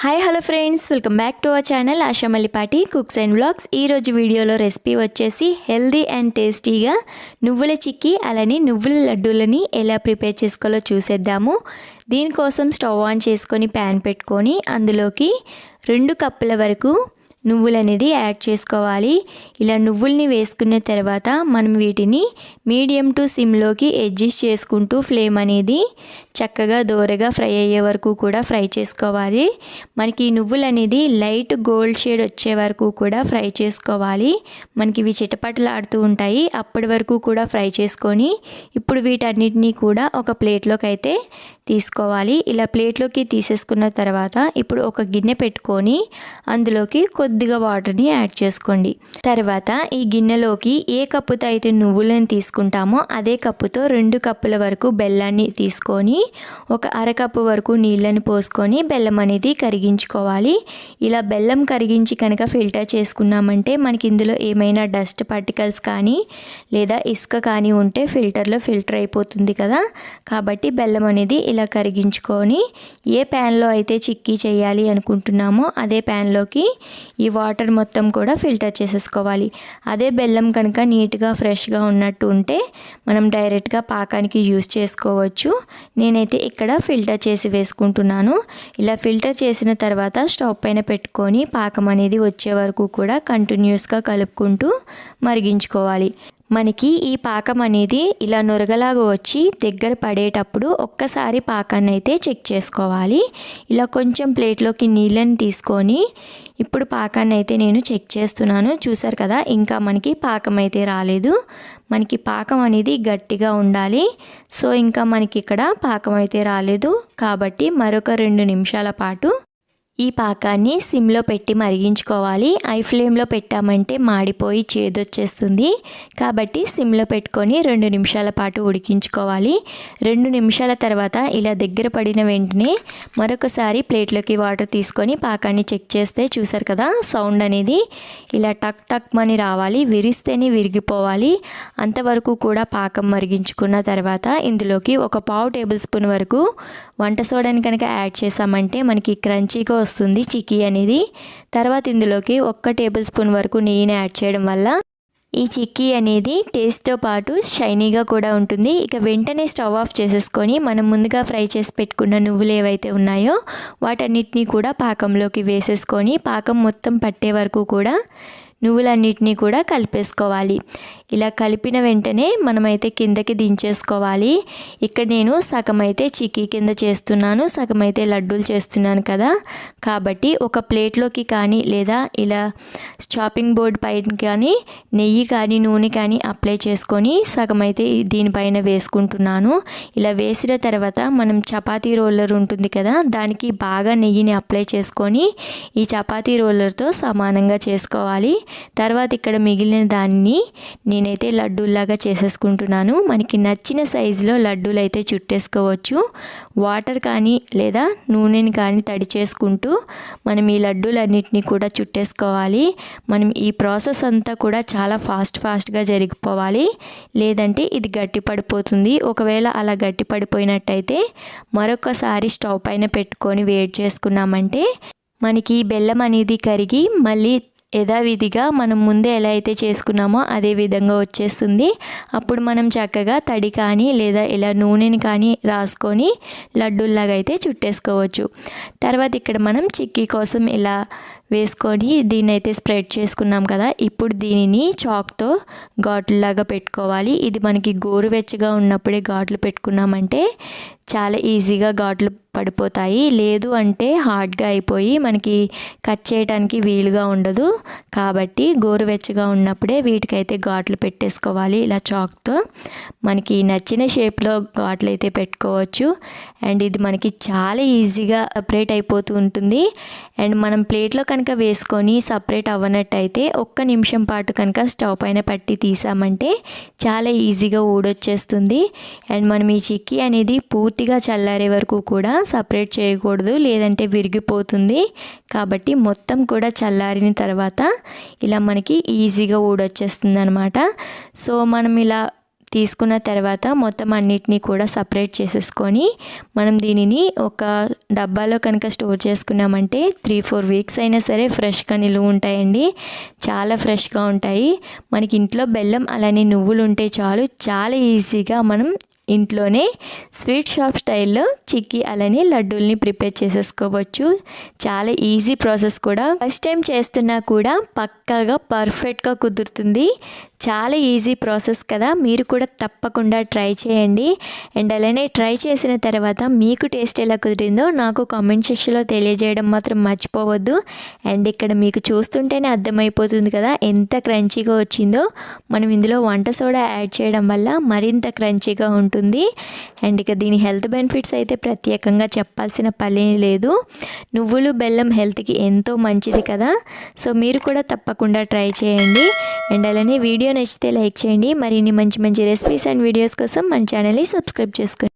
Hi hello friends welcome back to our channel Asha Mallipati cooks and vlogs ఈరోజు వీడియోలో recipe వచ్చేసి healthy and టేస్టీగా నువ్వుల చిక్కీ అలానే నువ్వుల లడ్డూలని ఎలా ప్రిపేర్ చేసుకోవాలో చూసేద్దాము. దీనికోసం స్టవ్ ఆన్ చేసుకొని ప్యాన్ పెట్టుకొని అందులోకి రెండు కప్పుల వరకు నువ్వులు అనేది యాడ్ చేసుకోవాలి. ఇలా నువ్వుల్ని వేసుకున్న తర్వాత మనం వీటిని మీడియం టు సిమ్లోకి అడ్జస్ట్ చేసుకుంటూ ఫ్లేమ్ అనేది చక్కగా దోరగా ఫ్రై అయ్యే వరకు కూడా ఫ్రై చేసుకోవాలి. మనకి ఈ నువ్వులు అనేది లైట్ గోల్డ్ షేడ్ వచ్చే వరకు కూడా ఫ్రై చేసుకోవాలి. మనకి ఇవి చిటపటలాడుతూ ఉంటాయి. అప్పటి వరకు కూడా ఫ్రై చేసుకొని ఇప్పుడు వీటన్నిటినీ కూడా ఒక ప్లేట్లోకి అయితే తీసుకోవాలి. ఇలా ప్లేట్లోకి తీసేసుకున్న తర్వాత ఇప్పుడు ఒక గిన్నె పెట్టుకొని అందులోకి కొద్ది కొద్దిగా వాటర్ని యాడ్ చేసుకోండి. తర్వాత ఈ గిన్నెలోకి ఏ కప్పుతో అయితే నువ్వులను తీసుకుంటామో అదే కప్పుతో రెండు కప్పుల వరకు బెల్లాన్ని తీసుకొని ఒక అరకప్పు వరకు నీళ్ళని పోసుకొని బెల్లం అనేది కరిగించుకోవాలి. ఇలా బెల్లం కరిగించి కనుక ఫిల్టర్ చేసుకున్నామంటే మనకి ఇందులో ఏమైనా డస్ట్ పార్టికల్స్ కానీ లేదా ఇసుక కానీ ఉంటే ఫిల్టర్లో ఫిల్టర్ అయిపోతుంది కదా. కాబట్టి బెల్లం అనేది ఇలా కరిగించుకొని ఏ ప్యాన్లో అయితే చిక్కీ చేయాలి అనుకుంటున్నామో అదే ప్యాన్లోకి ఈ ఈ వాటర్ మొత్తం కూడా ఫిల్టర్ చేసేసుకోవాలి. అదే బెల్లం కనుక నీట్గా ఫ్రెష్గా ఉన్నట్టు ఉంటే మనం డైరెక్ట్గా పాకానికి యూస్ చేసుకోవచ్చు. నేనైతే ఇక్కడ ఫిల్టర్ చేసి వేసుకుంటున్నాను. ఇలా ఫిల్టర్ చేసిన తర్వాత స్టవ్ పైన పెట్టుకొని పాకం అనేది వచ్చే వరకు కూడా కంటిన్యూస్గా కలుపుకుంటూ మరిగించుకోవాలి. మనకి ఈ పాకం అనేది ఇలా నొరగలాగా వచ్చి దగ్గర పడేటప్పుడు ఒక్కసారి పాకాన్ని అయితే చెక్ చేసుకోవాలి. ఇలా కొంచెం ప్లేట్లోకి నీళ్ళని తీసుకొని ఇప్పుడు పాకాన్ని అయితే నేను చెక్ చేస్తున్నాను. చూసారు కదా ఇంకా మనకి పాకం అయితే రాలేదు. మనకి పాకం అనేది గట్టిగా ఉండాలి. సో ఇంకా మనకి ఇక్కడ పాకం అయితే రాలేదు. కాబట్టి మరొక రెండు నిమిషాల పాటు ఈ పాకాన్ని సిమ్లో పెట్టి మరిగించుకోవాలి. ఐ ఫ్లేమ్లో పెట్టామంటే మాడిపోయి చేదొచ్చేస్తుంది. కాబట్టి సిమ్లో పెట్టుకొని రెండు నిమిషాల పాటు ఉడికించుకోవాలి. రెండు నిమిషాల తర్వాత ఇలా దగ్గర పడిన వెంటనే మరొకసారి ప్లేట్లోకి వాటర్ తీసుకొని పాకాన్ని చెక్ చేస్తే చూసారు కదా సౌండ్ అనేది. ఇలా టక్ టక్ మని రావాలి. విరిస్తేనే విరిగిపోవాలి. అంతవరకు కూడా పాకం మరిగించుకున్న తర్వాత ఇందులోకి ఒక పావు టేబుల్ స్పూన్ వరకు వంట సోడాని కనుక యాడ్ చేసామంటే మనకి క్రంచీగా వస్తుంది చిక్కీ అనేది. తర్వాత ఇందులోకి ఒక్క టేబుల్ స్పూన్ వరకు నెయ్యిని యాడ్ చేయడం వల్ల ఈ చిక్కీ అనేది టేస్ట్తో పాటు షైనీగా కూడా ఉంటుంది. ఇక వెంటనే స్టవ్ ఆఫ్ చేసేసుకొని మనం ముందుగా ఫ్రై చేసి పెట్టుకున్న నువ్వులు ఏవైతే ఉన్నాయో వాటన్నిటినీ కూడా పాకంలోకి వేసేసుకొని పాకం మొత్తం పట్టే వరకు కూడా నువ్వులన్నిటినీ కూడా కలిపేసుకోవాలి. ఇలా కలిపిన వెంటనే మనమైతే కిందకి దించేసుకోవాలి. ఇక్కడ నేను సగం అయితే చిక్కీ కింద చేస్తున్నాను సగం అయితే లడ్డూలు చేస్తున్నాను కదా. కాబట్టి ఒక ప్లేట్లోకి కానీ లేదా ఇలా చాపింగ్ బోర్డ్ పైన కానీ నెయ్యి కానీ నూనె కానీ అప్లై చేసుకొని సగం అయితే దీనిపైన వేసుకుంటున్నాను. ఇలా వేసిన తర్వాత మనం చపాతీ రోలర్ ఉంటుంది కదా దానికి బాగా నెయ్యిని అప్లై చేసుకొని ఈ చపాతీ రోలర్తో సమానంగా చేసుకోవాలి. తర్వాత ఇక్కడ మిగిలిన దాన్ని నేనైతే లడ్డూల్లాగా చేసేసుకుంటున్నాను. మనకి నచ్చిన సైజులో లడ్డూలు అయితే చుట్టేసుకోవచ్చు. వాటర్ కానీ లేదా నూనెని కానీ తడి చేసుకుంటూ మనం ఈ లడ్డూలన్నింటినీ కూడా చుట్టేసుకోవాలి. మనం ఈ ప్రాసెస్ అంతా కూడా చాలా ఫాస్ట్ ఫాస్ట్గా జరిగిపోవాలి. లేదంటే ఇది గట్టి పడిపోతుంది ఒకవేళ అలా గట్టి పడిపోయినట్టయితే మరొకసారి స్టవ్ పైన పెట్టుకొని వేడి చేసుకున్నామంటే మనకి బెల్లం అనేది కరిగి మళ్ళీ యథావిధిగా మనం ముందే ఎలా అయితే చేసుకున్నామో అదే విధంగా వచ్చేస్తుంది. అప్పుడు మనం చక్కగా తడి కానీ లేదా ఇలా నూనెని కానీ రాసుకొని లడ్డూల్లాగా అయితే చుట్టేసుకోవచ్చు. తర్వాత ఇక్కడ మనం చిక్కీ కోసం ఇలా వేసుకొని దీన్ని అయితే స్ప్రెడ్ చేసుకున్నాం కదా ఇప్పుడు దీనిని చాక్తో ఘాట్లులాగా పెట్టుకోవాలి. ఇది మనకి గోరువెచ్చగా ఉన్నప్పుడే ఘాట్లు పెట్టుకున్నామంటే చాలా ఈజీగా ఘాట్లు పడిపోతాయి. లేదు అంటే హార్డ్గా అయిపోయి మనకి కట్ చేయడానికి వీలుగా ఉండదు. కాబట్టి గోరువెచ్చగా ఉన్నప్పుడే వీటికైతే ఘాట్లు పెట్టేసుకోవాలి ఇలా చాక్తో. మనకి నచ్చిన షేప్లో ఘాట్లు అయితే పెట్టుకోవచ్చు. అండ్ ఇది మనకి చాలా ఈజీగా సపరేట్ అయిపోతూ ఉంటుంది. అండ్ మనం ప్లేట్లో కనుక వేసుకొని సపరేట్ అవ్వనట్టయితే ఒక్క నిమిషం పాటు కనుక స్టవ్ పైన పట్టి తీసామంటే చాలా ఈజీగా ఊడొచ్చేస్తుంది. అండ్ మనం ఈ చిక్కీ అనేది పూర్తిగా చల్లారే వరకు కూడా సపరేట్ చేయకూడదు లేదంటే విరిగిపోతుంది. కాబట్టి మొత్తం కూడా చల్లారిన తర్వాత ఇలా మనకి ఈజీగా ఊడొచ్చేస్తుంది అనమాట సో మనం ఇలా తీసుకున్న తర్వాత మొత్తం అన్నిటినీ కూడా సపరేట్ చేసేసుకొని మనం దీనిని ఒక డబ్బాలో కనుక స్టోర్ చేసుకున్నామంటే త్రీ ఫోర్ వీక్స్ అయినా సరే ఫ్రెష్గా నిలువ ఉంటాయండి. చాలా ఫ్రెష్గా ఉంటాయి. మనకి ఇంట్లో బెల్లం అలానే నువ్వులు ఉంటే చాలు చాలా ఈజీగా మనం ఇంట్లోనే స్వీట్ షాప్ స్టైల్లో చిక్కీ అలానే లడ్డూల్ని ప్రిపేర్ చేసేసుకోవచ్చు. చాలా ఈజీ ప్రాసెస్ కూడా. ఫస్ట్ టైం చేస్తున్నా కూడా పక్కాగా పర్ఫెక్ట్గా కుదురుతుంది. చాలా ఈజీ ప్రాసెస్ కదా. మీరు కూడా తప్పకుండా ట్రై చేయండి. అండ్ అలానే ట్రై చేసిన తర్వాత మీకు టేస్ట్ ఎలా కుదిరిందో నాకు కామెంట్ సెక్షన్లో తెలియజేయడం మాత్రం మర్చిపోవద్దు. అండ్ ఇక్కడ మీకు చూస్తుంటేనే అర్థమైపోతుంది కదా ఎంత క్రంచీగా వచ్చిందో. మనం ఇందులో వంట సోడా యాడ్ చేయడం వల్ల మరింత క్రంచీగా ఉంటుంది. అండ్ ఇక దీని హెల్త్ బెనిఫిట్స్ అయితే ప్రత్యేకంగా చెప్పాల్సిన పని లేదు. నువ్వులు బెల్లం హెల్త్కి ఎంతో మంచిది కదా. సో మీరు కూడా తప్పకుండా ట్రై చేయండి. అండ్ అలానే వీడియో వీడియో నచ్చితే లైక్ చేయండి. మరిన్ని మంచి మంచి రెసిపీస్ అండ్ వీడియోస్ కోసం మన ఛానల్ని సబ్స్క్రైబ్ చేసుకోండి.